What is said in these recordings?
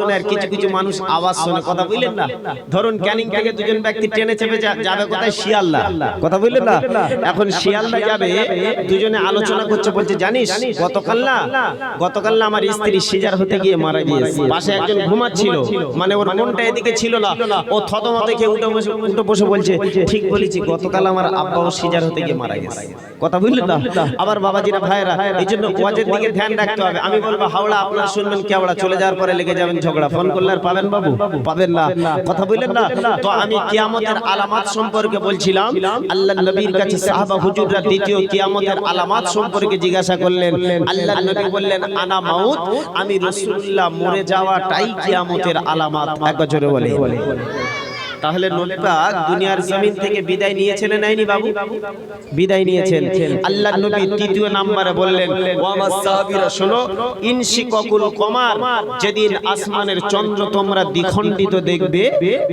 শোনে আর কিছু কিছু মানুষ আওয়াজ শোনে কথা বুঝলেন না? ধরুন ক্যানিং থেকে দুজন ব্যক্তি ট্রেনে চেপে যাবে কোথায়? শিয়ালদা। কথা বুঝলেন না? এখন শিয়ালদা যাবে দুজনে আলোচনা করছে বলছে জানিস গতকাল না গতকাল না আমার স্ত্রী সিজার হতে গিয়ে মারা গিয়েছে। পাশে একজন ঘুমাচ্ছিল। মানে ওর মনটা এদিকে ছিল না। ও থতমত খেয়ে উঠে বসে উঠে বসে বলছে ঠিক বলেছি গতকাল আমার আব্বাও সিজার হতে গিয়ে মারা গেছে। কথা বুঝলেন না? আবার বাবাজিরা ভাইরা। এই জন্য ওয়াজের দিকে ধ্যান রাখতে হবে। আমি বলব হাওড়া আপনারা শুনবেন কেওড়া চলে যাওয়ার পরে লেগে যাবেন ঝগড়া ফোন করলে আর পাবেন বাবু? পাবেন না। কথা বললেন না? তো আমি কিয়ামতের আলামত সম্পর্কে বলছিলাম, আল্লাহ নবীর কাছে সাহাবা হুজুররা দ্বিতীয় কিয়ামতের আলামত সম্পর্কে জিজ্ঞাসা করলেন। আল্লাহ নবী বললেন, আনা মাউত, আমি রাসূলুল্লাহ মরে যাওয়াটাই কিয়ামতের আলামত। এক বছরে বলে তাহলে নবী পাক দুনিয়ার জমিন থেকে বিদায় নিয়েছেন নাইনি বাবু? বিদায় নিয়েছেন। আল্লাহ নবী তৃতীয় নম্বরে বললেন ও আমার সাহাবীরা শোনো ইনশিকাকুল কমার যেদিন আসমানের চন্দ্র তোমরা দ্বিখণ্ডিত দেখবে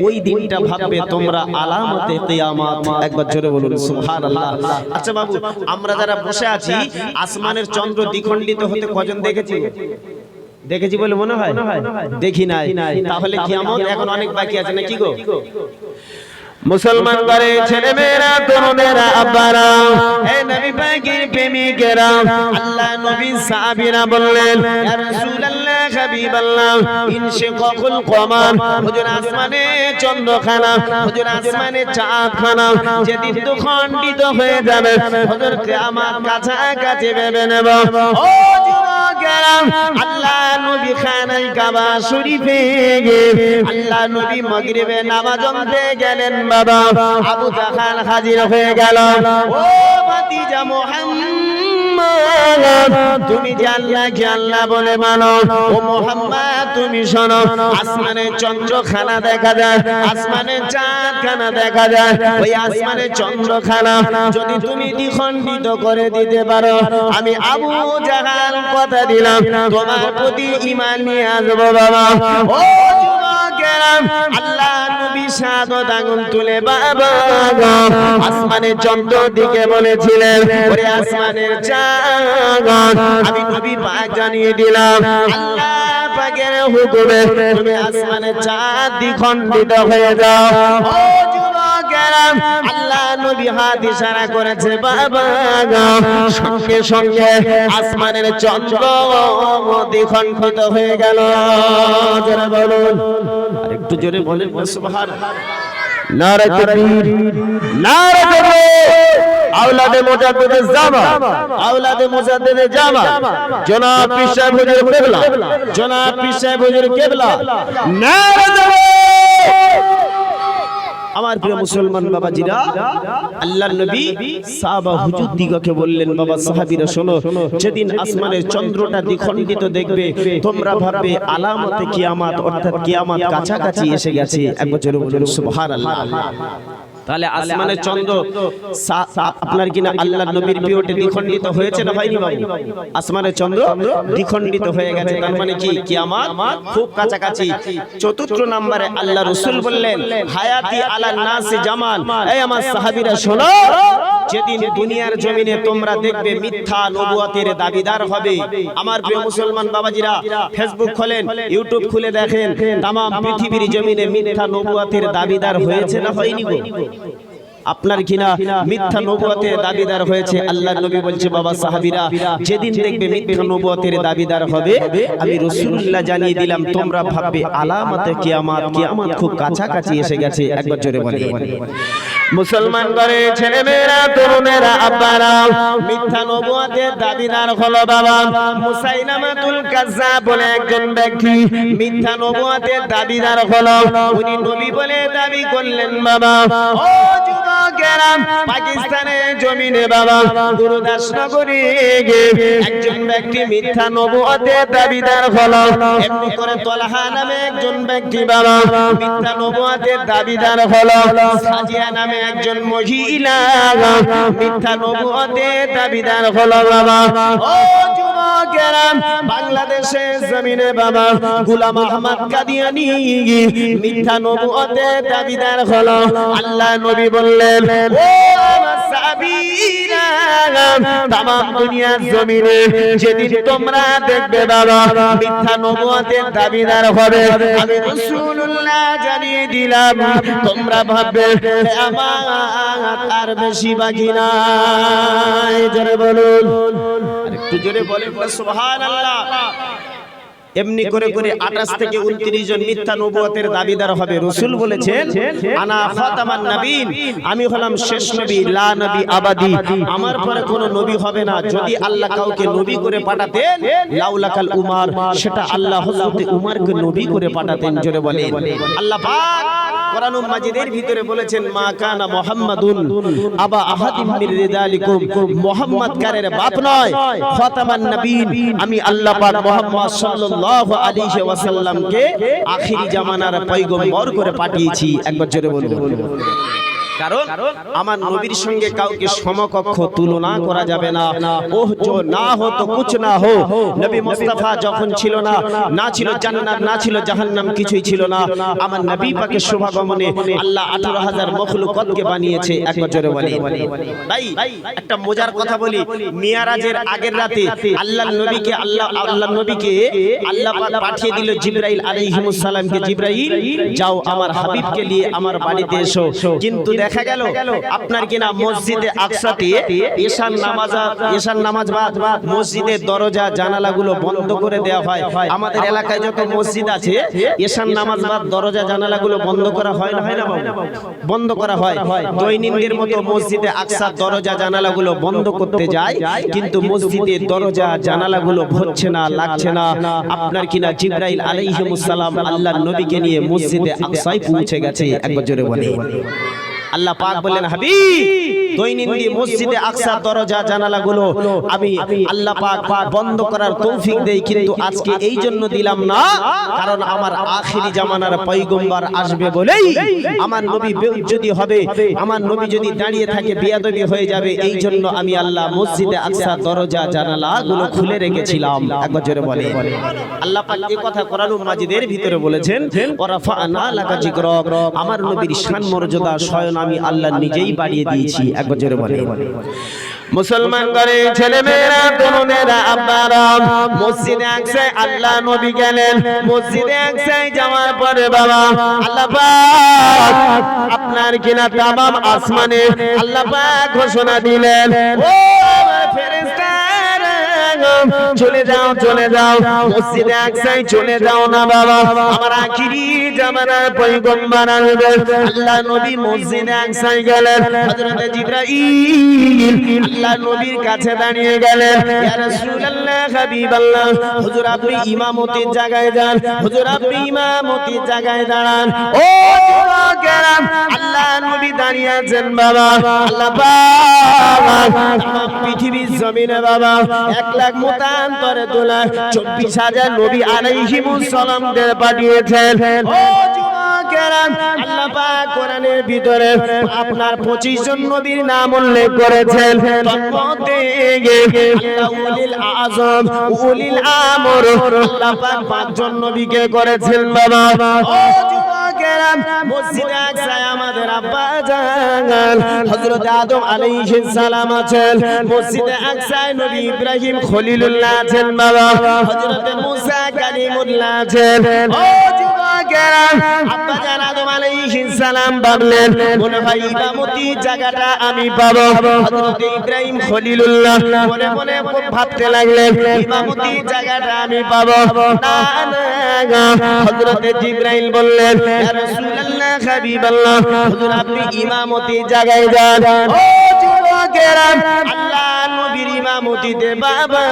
ওই দিনটা ভাববে তোমরা আলামতে কিয়ামত। একবার জোরে বলুন সুবহানাল্লাহ। আচ্ছা বাবু আমরা যারা বসে আছি আসমানের চন্দ্র দ্বিখণ্ডিত হতে কজন দেখেছি? দেখেছি বলে মনে হয়? দেখি নাই। তাহলে কিয়ামত এখন অনেক বাকি আছে নাকি গো? মুসলমান করে ছেলে মেয়েরা তরুণেরা আব্বারা হে নবী পাকের প্রেমিকেরা আল্লাহ নবী সাহাবীরা বললেন ইয়া রাসূলুল্লাহ হাবিবাল্লাহ ইনশিকাকুল কমার হুজুর আসমানে চন্দ্রখানা হুজুর আসমানে চাঁদখানা যেদিন দুখণ্ডিত হয়ে যাবে হুজুর কিয়ামত কাছাকাছি ভেবে নেব। ও আল্লাহ নবী খানাই কাবা শরীফে আল্লাহ নবী মাগরিবে নামাজ পড়তে গেলেন বাবা। আবু জাহাল হাজির হয়ে গেল। ও ভাতিজা মুহাম্মদ তুমি জানলা জানলা বলে মানো। ও মোহাম্মদ তুমি শোনো। আসমানে চন্দ্রখানা দেখা যায় আসমানে চাঁদখানা দেখা যায়। ওই আসমানে চন্দ্রখানা যদি তুমি দ্বিখণ্ডিত করে দিতে পারো আমি আবু জাহাল কথা দিলাম। তোমার প্রতি ঈমান নিয়ে আসব বাবা। ও আল্লাহ নবী সাদত আগুন তুলে বাবা আসমানের চন্দ্র দিকে বলেছিলেন, ওরে আসমানের চাঁদ, আমি নবী পাক জানিয়ে দিলাম, আল্লাহ পাকের হুকুমে তুমি আসমানের চাঁদ দ্বিখণ্ডিত হয়ে যাও। আল্লাহ নবী হাত ইশারা করেছে, বাবা সঙ্গে সঙ্গে আসমানের চন্দ্র দ্বিখণ্ডিত হয়ে গেল। বলুন। একটু জোরে বলেন সুবহান। নারে তাকবীর নারে তাকবীর। আওলাদে মুজাদ্দিদের জামা আওলাদে মুজাদ্দিদের জামা জনাব পীর সাহেব হুজুর কিবলা। জনাব পীর সাহেব হুজুর কিবলা। নারে তাকবীর। আমার প্রিয় মুসলমান বাবাজিরা আল্লাহর নবী সাহাবা হুজুর দিগকে বললেন বাবা সাহাবীরা শোনো যেদিন আসমানের চন্দ্রটা দ্বিখণ্ডিত দেখবে তোমরা ভাববে আলামতে কিয়ামত অর্থাৎ কিয়ামত কাছাকাছি এসে গেছে এক বছর সুবহানাল্লাহ। তাহলে আসমানের চন্দ্র আপনার কিনা আল্লাহর নবীর পিওটে দ্বিখণ্ডিত হয়েছে না ভাই বাবু? আসমানের চন্দ্র দ্বিখণ্ডিত হয়ে গেছে তার মানে কি? কিয়ামত? খুব কাছাকাছি। চতুর্থ নম্বরে আল্লাহ রসুল বললেন হায়াতি আলা নাসি জামান এই আমার সাহাবীরা শোনো যেদিন দুনিয়ার জমিনে তোমরা দেখবে মিথ্যা নবুয়াতের দাবিদার হবে। আমার প্রিয় মুসলমান বাবাজিরা ফেসবুক খোলেন ইউটিউব খুলে দেখেন তাম পৃথিবীর জমিনে মিথ্যা নবুয়াতের দাবিদার হয়েছে না হয়নি গো? আপনার কিনা মিথ্যা নবুয়তের দাবিদার হয়েছে। আল্লাহ নবী বলছে বাবা সাহাবীরা যেদিন দেখবে মিথ্যা নবুয়তের দাবিদার হবে আমি রাসূলুল্লাহ জানিয়ে দিলাম তোমরা ভাববে আলামতে কিয়ামত কিয়ামত খুব কাছাকাছি এসে গেছে একবার জোরে বলে মুসলমান করে ছেলে মেয়েরা তরুণেরা আব্বারা মিথ্যা নবুয়তের দাবিদার হলো বাবা মুসাইলামাতুল কাজ্জাব বলে একজন ব্যক্তি মিথ্যা নবুয়তের দাবিদার হলো। উনি নবী বলে দাবি করলেন বাবা ও যুবকেরা পাকিস্তানের জমিনে বাবা। গুরুদাস নগরী একজন ব্যক্তি মিথ্যা নবুয়তের দাবিদার হলো। এমনি করে তলহা নামে একজন ব্যক্তি বাবা, মিথ্যা নবুয়তের দাবিদার হলো। সাজিয়া নামে একজন মহিলা মিথ্যা নবুয়তের দাবিদার হলো বাবা। ও বাংলাদেশের জমিনে বাবা। গোলাম আহমদ কাদিয়ানি মিথ্যা নবুয়তের দাবিদার হলো। আল্লাহ নবী বললেন বললেন ও আমার সাহাবীরা তাম দুনিয়ার জমিনে যেদিন তোমরা দেখবে বাবা মিথ্যা নবুয়তের দাবিদার হবে। আমি রাসূলুল্লাহ জানিয়ে দিলাম তোমরা ভাববে আমার আর বেশি বাকি নাই। জোরে বলুন। একটু জোরে বলেন সুবহানাল্লাহ। এমনি করে করে আঠাশ থেকে উনত্রিশ জন মিথ্যা নবুয়তের দাবিদার হবে। রসুল বলেছেন আনা ফাতামান নবীন আমি হলাম শেষ নবী লা নবী আবাদি। আমার পরে কোনো নবী হবে না। যদি আল্লাহ কাউকে নবী করে পাঠাতেন লাউলাকাল উমার সেটা আল্লাহ হযরত উমারকে নবী করে পাঠাতেন জোরে বলেন। আল্লাহ পাক কোরআনুল মাজিদের ভিতরে বলেছেন, মা কানা মুহাম্মাদুন আবা আহাদিম রিদালিকুম। মুহাম্মদ কারের বাপ নয়, খাতামান নবীন। আমি আল্লাহ পাক মুহাম্মদ সাল্লাল্লাহু আলাইহি ওয়াসাল্লামকে আখিরি জামানার পয়গম্বর করে পাঠিয়েছি। একবার জোরে বলুন। কারণ আমার নবীর সঙ্গে কাউকে সমকক্ষ তুলনা করা যাবে না। ওহ জো না হো তো কুছ না হো নবী মুস্তাফা যখন ছিল না না ছিল জান্নাত না ছিল জাহান্নাম কিছুই ছিল না। আমার নবী পাকের শুভাগমনে আল্লাহ 18000 মখলুকতকে বানিয়েছে একবার জোরে বলে। ভাই একটা মজার কথা বলি। মিয়ারাজের আগের রাতে আল্লাহর নবীকে আল্লাহ আল্লাহর নবীকে আল্লাহ পাক পাঠিয়ে দিল জিবরাইল আলাইহিস সালামকে জিবরাইল। যাও আমার হাবিবকে নিয়ে আমার বাড়িতে এসো কিন্তু দেখা গেল আপনার কিনা মসজিদে আকসাতে ঈশান নামাজ ঈশান নামাজ বাদ মসজিদের দরজা জানালাগুলো বন্ধ করে দেওয়া হয়। আমাদের এলাকায় যত মসজিদ আছে ঈশান নামাজ বাদ দরজা জানালাগুলো বন্ধ করা হয় না। হয় না বাবু? বন্ধ করা হয়। দৈনিকের মতো মসজিদে আকসার দরজা জানালাগুলো বন্ধ করতে যায়। কিন্তু মসজিদের দরজা জানালাগুলো ভরছে না লাগছে না। আপনার কিনা জিব্রাইল আলাইহিস সালাম আল্লাহর নবীকে নিয়ে মসজিদে আকসায় পৌঁছে গেছে। একবার জোরে বলে আল্লাহ পাক বললেন হাবিব দৈনন্দিন মসজিদে আকসার দরজা জানালাগুলো আমি আল্লাহ পাক বন্ধ করার তৌফিক দেই কিন্তু আজকে এই জন্য দিলাম না কারণ আমার আখিরি জামানার পয়গম্বর আসবে বলেই আমার নবী যদি হবে আমার নবী যদি দাঁড়িয়ে থাকে বিয়াদবি হয়ে যাবে এই জন্য আমি আল্লাহ মসজিদে আকসার দরজা জানালাগুলো খুলে রেখেছিলাম একবার জোরে বলে আল্লাহ পাক এই কথা কোরআনুল মাজিদের ভিতরে বলেছেন ওরাফানা লাকা যিকরক আমার নবীর শান মর্যাদা স্বয়ং আমি আল্লাহ নিজেই বাড়িয়ে দিয়েছি একবার জোরে বলে মুসলমান করে ছেলে মেয়েরা তরুণেরা আপনারা মসজিদে একসাই আল্লাহ নবী গেলেন। মসজিদে একসাই যাওয়ার পরে বাবা, আল্লাহ পাক আপনার কিনা তামাম আসমানে আল্লাহ পাক ঘোষণা দিলেন, ও চলে যাও চলে যাও, মসজিদে একসাই চলে যাও না বাবা। আমার আখিরি জামানার পয়গম্বর আসবে। আল্লাহ নবী মসজিদে একসাই গেলেন। হযরত জিবরাইল আল্লাহ নবীর কাছে দাঁড়িয়ে গেলেন। ইয়া রাসূলুল্লাহ, হাবিবাল্লাহ। হুজুর, আপনি ইমামতির জায়গায় যান। হুজুর, আপনি ইমামতির জায়গায় দাঁড়ান। ও যুবকেরা, আল্লাহ নবী দাঁড়িয়ে আছেন বাবা। আল্লাহ পাক পৃথিবীর জমিনে বাবা। এক লাখ মতান্তরে তোলা চব্বিশ হাজার নবী আলাইহিমুস সালামদের পাঠিয়েছেন। ও আল্লাহ পাক কোরআনের ভিতরে আপনার 25 জন নবীর নাম উল্লেখ করেছেন। তন্মধ্যে উলিল আযম উলিল আমর আল্লাহ পাক পাঁচজন নবীকে করেছেন বাবা। যুবকেরা মসজিদে আকসায় আমাদের আব্বা জান হযরত আদম আলাইহিস সালাম আছেন। মসজিদে আকসায় নবী ইব্রাহিম খলিলুল্লাহ আছেন বাবা। হযরত মুসা কালিমুল্লাহ আছেন। ও আব্বা জান আদম আলাইহিস সালাম ভাবলেন, মনে হয় ইমামতি জায়গাটা আমি পাবো। হযরত ইব্রাহিম খলিলুল্লাহ মনে মনে ভাবতে লাগলেন, ইমামতি জায়গাটা আমি পাবো। না না হযরত জিবরাইল বললেন, ইয়া রাসূলুল্লাহ, হাবিবাল্লাহ, হুজুর আপনি ইমামতি জায়গায় যান। ও যুবকেরা আল্লাহ নবীর ইমামতিতে বাবা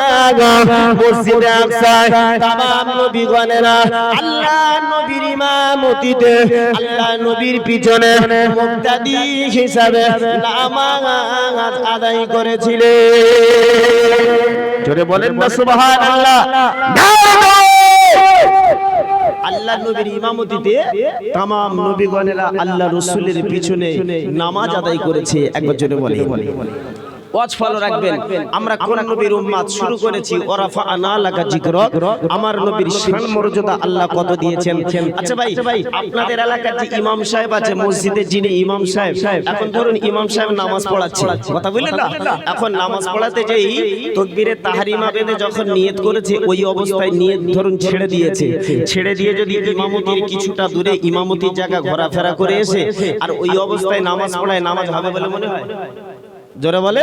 মসজিদে আকসায় তামাম নবীগণেরা আল্লাহ নবীর ইমামতিতে আল্লাহ নবীর পিছনে মুক্তাদি হিসাবে নামাজ আদায় জোরে বলেন না, সুবহানাল্লাহ। আল্লাহ নবীর ইমামতিতে আল্লাহ রসুলের পিছনে নামাজ আদায় করেছে। একবার জোরে বলে ওয়াজ ফলো রাখবেন। আমরা কোন নবীর উম্মাত শুরু করেছি? ওরাফা আনা লাগা জিকর। আমার নবীর শান মর্যাদা আল্লাহ কত দিয়েছেন? আচ্ছা ভাই আপনাদের এলাকার যে ইমাম সাহেব আছে মসজিদে যিনি ইমাম সাহেব এখন ধরুন ইমাম সাহেব নামাজ পড়াচ্ছে। কথা বললেন না? এখন নামাজ পড়াতে যেই তকবীরে তাহারিমা বেঁধে যখন নিয়ত করেছে ওই অবস্থায় নিয়ত ধরুন ছেড়ে দিয়েছে। ছেড়ে দিয়ে যদি ইমামতির কিছুটা দূরে ইমামতির জায়গা ঘোরাফেরা করে এসে আর ওই অবস্থায় নামাজ পড়ায় নামাজ হবে বলে মনে হয় জোরে বলে?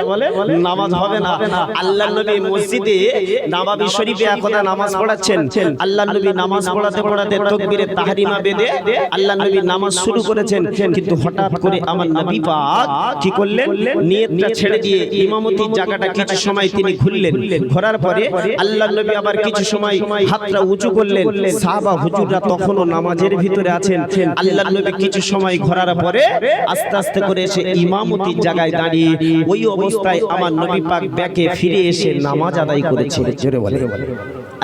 নামাজ হবে না। আল্লাহ নবী মসজিদে নবাবী শরীফে একদা নামাজ পড়াচ্ছেন। আল্লাহ নবী নামাজ পড়াতে পড়াতে তাকবীরে তাহরিমা বেঁধে আল্লাহ নবী নামাজ শুরু করেছেন। কিন্তু হঠাৎ করে আমার নবী পাক কি করলেন? নিয়তটা ছেড়ে দিয়ে ইমামতির জায়গাটা কিছু সময় তিনি ঘুরলেন ঘোরার পরে আল্লাহ নবী আবার কিছু সময় হাতটা উঁচু করলেন। সাহাবা হুজুররা তখনও নামাজের ভিতরে আছেন। আল্লাহ নবী কিছু সময় ঘোরার পরে আস্তে আস্তে করে এসে ইমামতির জায়গায় দাঁড়িয়ে ওই অবস্থায় আমার নবী পাক ব্যাকে ফিরে এসে নামাজ আদায় করেছে জোরে বলে।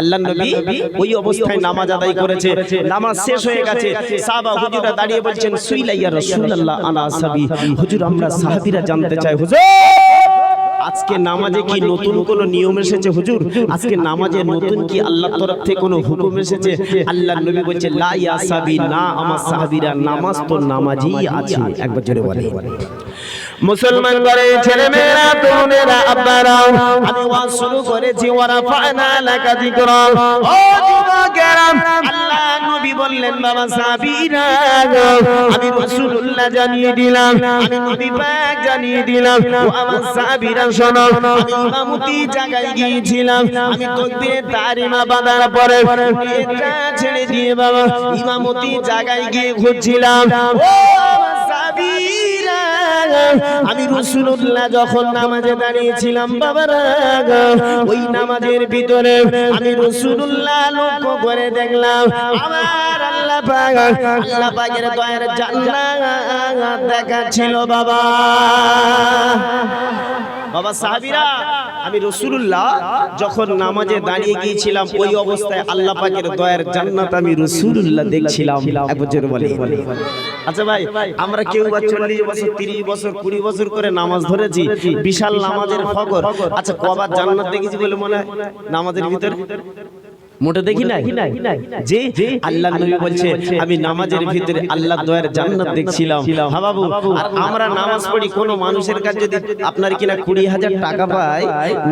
আল্লাহ নবী ওই অবস্থায় নামাজ আদায় করেছে নামাজ শেষ হয়ে গেছে। সাহাবা হুজুরা দাঁড়িয়ে বলছেন সুইলাইয়া রাসূলুল্লাহ আনা সাবি হুজুর আমরা সাহাবীরা জানতে চাই। হুজুর! আজকে নামাজে কি নতুন কোন নিয়ম এসেছে হুজুর? আজকে নামাজে নতুন কি আল্লাহ তরফ থেকে কোনো হুকুম এসেছে? আল্লাহ নবী বলছে লা ইয়া সাবি না আমার সাহাবীরা নামাজ তো নামাজই আছে। একবার জোরে বলে মুসলমান করে ছেলে মেয়েরা তরুণেরা আব্বারা আমি ওয়াজ শুরু করেছি ওয়ারা ফানা লাকা যিকরা। ও জানিয়ে দিলাম সাহাবীরা, শোনো, আমি ইমামতি গিয়েছিলাম। আমি তারিমা বাঁধার পরে এটা ছেড়ে দিয়ে বাবা ইমামতি জায়গায় গিয়ে ঘুরছিলাম। আমি রসুল্লাহ যখন নামাজে দাঁড়িয়েছিলাম বাবারা ওই নামাজের ভিতরে আমি রসুল্লাহ লক্ষ্য করে দেখলাম, আমার আল্লাহ পাক, আল্লাহ পাকের দয়ার জান্নাত দেখাচ্ছিল বাবা। বাবা সাহাবিরা, আমি রসুল্লাহ যখন নামাজে দাঁড়িয়ে গিয়েছিলাম, ওই অবস্থায় আল্লাহ পাকের দয়ার জান্নাত আমি রসুল্লাহ দেখছিলাম। এক বলে। আচ্ছা ভাই, আমরা কেউ বা চল্লিশ বছর, তিরিশ বছর, কুড়ি বছর করে নামাজ ধরেছি, বিশাল নামাজের ফগর আচ্ছা কবার জান্নাত দেখেছি বলে মনে হয়? নামাজের ভিতরে? মোটে দেখি নাই? যে আল্লাহ নবী বলছে আমি নামাজের ভিতরে আল্লাহ দয়ার জান্নাত দেখছিলাম। হ্যাঁ বাবু আর আমরা নামাজ পড়ি কোনো মানুষের কাছে যদি আপনার কিনা কুড়ি হাজার টাকা পায়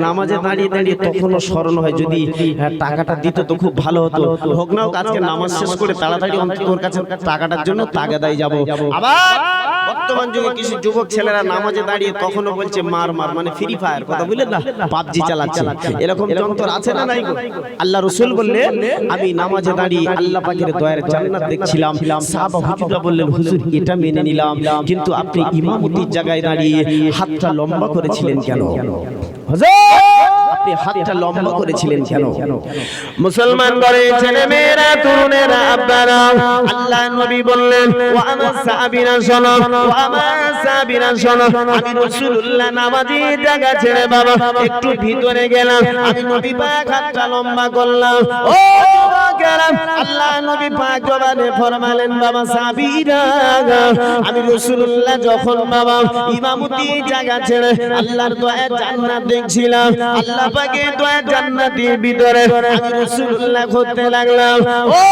নামাজে দাঁড়িয়ে দাঁড়িয়ে তখনও স্মরণ হয় যদি হ্যাঁ, টাকাটা দিত তো খুব ভালো হতো। হোক না হোক আজকে নামাজ শেষ করে তাড়াতাড়ি অন্তত ওর কাছে টাকাটার জন্য তাগাদাই যাব। আবার বর্তমান যুগে কিছু যুবক ছেলেরা নামাজে দাঁড়িয়ে তখনও বলছে মার মার মানে ফ্রি ফায়ার কথা বুঝলেন না? পাবজি চালাচ্ছে। এরকম যন্ত্র আছে না নাই আল্লাহ রসুল বললে, আমি নামাজে দাঁড়িয়ে আল্লাহ পাকের দয়ার জান্নাত দেখছিলাম। সাহাবা হুজুররা বললেন, হুজুর, এটা মেনে নিলাম। কিন্তু আপনি ইমামতির জায়গায় দাঁড়িয়ে হাতটা লম্বা করেছিলেন কেন? হুজুর! আপনি হাতটা লম্বা করেছিলেন কেন? মুসলমান করে ছেলে মেয়েরা তরুণেরা আপনারা আল্লাহ নবী বললেন ও আমার সাহাবীরা শোনো ও আমার সাহাবীরা শোনো আমি রাসূলুল্লাহ নামাজি জায়গা ছেড়ে বাবা একটু ভিতরে গেলাম আমি নবী পাক হাতটা লম্বা করলাম। ও যুবকেরা, আল্লাহ নবী পাক জবানে ফরমালেন বাবা সাহাবীরা আমি রাসূলুল্লাহ যখন বাবা ইমামতি জায়গা ছেড়ে আল্লাহর দয়া জান্নাত দেখছিলাম আল্লাহ পাকে দয়া জান্নাতের ভিতরে। আমি রাসূলুল্লাহ করতে লাগলাম। ও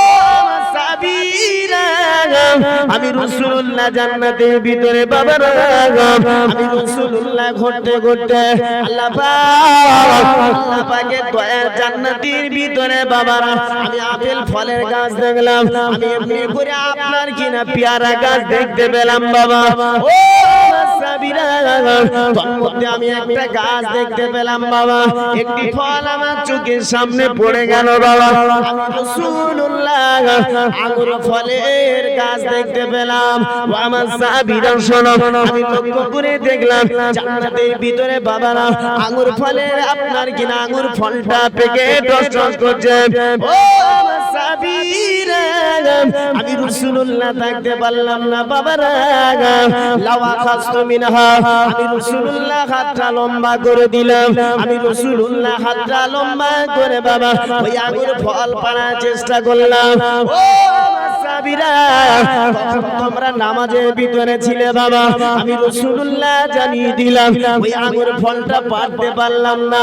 আমি রাসূলুল্লাহ জান্নাতের ভিতরে বাবারা আমি রাসূলুল্লাহ ঘুরতে ঘুরতে আল্লাহ আল্লাহ পাকের দয়া জান্নাতের ভিতরে বাবারা আমি আপেল ফলের গাছ দেখলাম, আমি এমনি করে আপনার কিনা পেয়ারা গাছ দেখতে পেলাম বাবা। আমি গাছ দেখতে পেলাম বাবা। একটি ফল আমার চোখের সামনে পড়ে গেল বাবা। রাসূলুল্লাহ আঙ্গুর ফলের গাছ দেখতে পেলাম। আমার সাহাবীরা শোনো, আমি লক্ষ্য করে দেখলাম, জান্নাতের ভিতরে বাবারা আঙ্গুর ফলের আপনার কিনা আঙ্গুর ফলটা পেকে টস টস করছে। ও সাহাবীরা আমি থাকতে পারলাম না, বাবারা লাওয়া খাস্তু মিনহা। আমি রাসূলুল্লাহ হাতটা লম্বা করে দিলাম। আমি রাসূলুল্লাহ হাতটা লম্বা করে, বাবা, ওই আঙুর ফল পাড়ার চেষ্টা করলাম। ও তোমরা নামাজের ভিতরে ছিলে, বাবা। আমি রাসূলুল্লাহ জানিয়ে দিলাম, ওই আঙ্গুর ফলটা পারতে পারলাম না।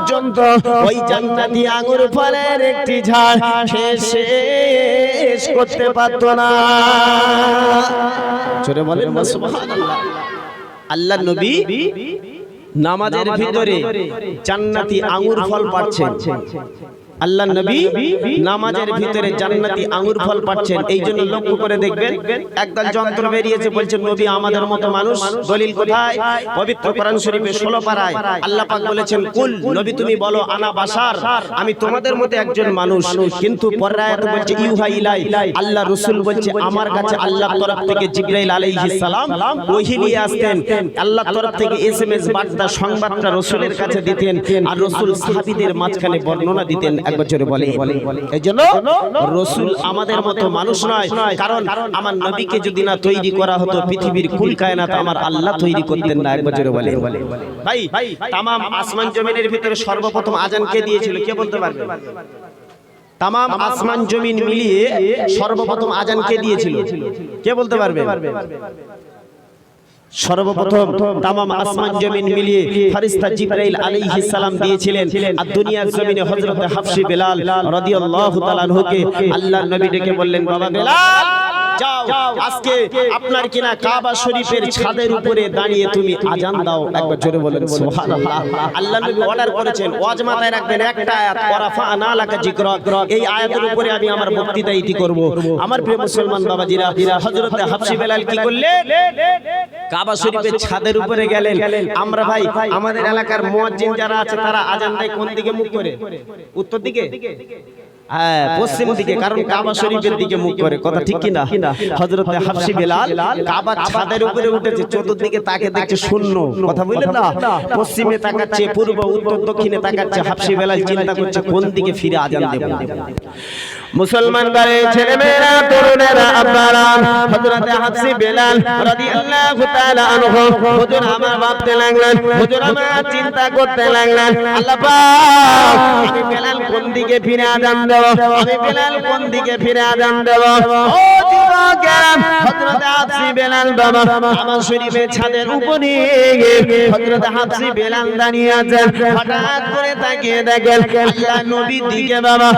পর্যন্ত ওই জান্নাতি আঙুর ফলের একটি ঝাড় শেষ করতে পারত না। জোরে বলেন আল্লাহ নবী নামাজের ভিতরে জান্নাতি আঙুর ফল পাচ্ছেন। আল্লাহ নবী নামাজের ভিতরে জান্নাতি আঙ্গুর ফল পাচ্ছেন। এই জন্য লক্ষ্য করে দেখবেন একদল যন্ত্র বেরিয়েছে বলছে নবী আমাদের মতো মানুষ দলিল কোথায়? পবিত্র কোরআন শরীফে 16 পারায় আল্লাহ পাক বলেছেন কুল নবী তুমি বলো আনা বাশার আমি তোমাদের মতো একজন মানুষ কিন্তু পরের বলছে ইউহা ইলাই। আল্লাহ রসুল বলছে আমার কাছে আল্লাহ তরফ থেকে জিবরাইল আলাইহিস সালাম ওহী নিয়ে আসতেন আল্লাহ তরফ থেকে এসএমএস বার্তা সংবাদটা রাসূলের কাছে দিতেন আর রসুল সাহাবীদের মাঝখানে বর্ণনা দিতেন এক বছরে বলে এই জন্য রাসূল আমাদের মতো মানুষ নয় কারণ আমার নবীকে যদি না তৈরি করা হতো পৃথিবীর কুল কায়নাত আমার আল্লাহ তৈরি করতেন না এক বছরে বলে ভাই তামাম আসমান জমিনের ভিতরে সর্বপ্রথম আজান কে দিয়েছিল? কে বলতে পারবে? তামাম আসমান জমিন মিলিয়ে সর্বপ্রথম আজান কে দিয়েছিল? কে বলতে পারবে? সর্বপ্রথম তামাম আসমান জমিন মিলিয়ে ফারিস্তা জিবরাইল আলাইহিস সালাম দিয়েছিলেন। আর দুনিয়ার জমিনে হযরত হাফসি বেলাল রাদিয়াল্লাহু তাআলা আনহুকে আল্লাহর নবী ডেকে বললেন বাবা বেলাল! যাও আজকে আপনার কিনা কাবা শরীফের ছাদের উপরে দাঁড়িয়ে তুমি আজান দাও। একবার জোরে বলেন সুবহানাল্লাহ। আল্লাহ নবী অর্ডার করেছেন ওয়াজ মাথায় রাখবেন একটা আয়াত ওয়ারাফা'না লাকা যিকরাক এই আয়াতের উপরে আমি আমার বক্তৃতা ইতি করব। আমার প্রিয় মুসলমান বাবাজিরা হযরত হাফসি বেলাল কি করলেন? কাবা শরীফের ছাদের উপরে গেলেন। আমরা ভাই আমাদের এলাকার মুয়াজ্জিন যারা আছে তারা আজান দেয় কোন দিকে মুখ করে? উত্তর দিকে। হ্যাঁ পশ্চিম দিকে কারণ কাবা শরীফের দিকে মুখ করে কথা ঠিক কিনা? হযরত হাফসি বেলাল কাবা ছাদের উপরে উঠেছে চতুর্দিকে তাকে দেখছে শূন্য। কথা বললেন না? পশ্চিমে তাকাচ্ছে পূর্ব উত্তর দক্ষিণে তাকাচ্ছে হাফসি বেলাল চিন্তা করছে কোন দিকে ফিরে আজান দেব? মুসলমান বাড়ি ছেলে মেয়েরা তরুণেরা আব্বারা হযরত হাফসি বেলাল রাদিয়াল্লাহু তাআলা আনহু। হুজুর আমার ভাবতে লাগলেন হুজুর আমার চিন্তা করতে লাগলেন। আল্লাহ পাক বেলাল কোন দিকে ফিরে আজান ছাদের উপরে হযরত হাফসি বেলাল দাঁড়িয়ে আছেন। হঠাৎ করে দেখেন নবীর দিকে বাবা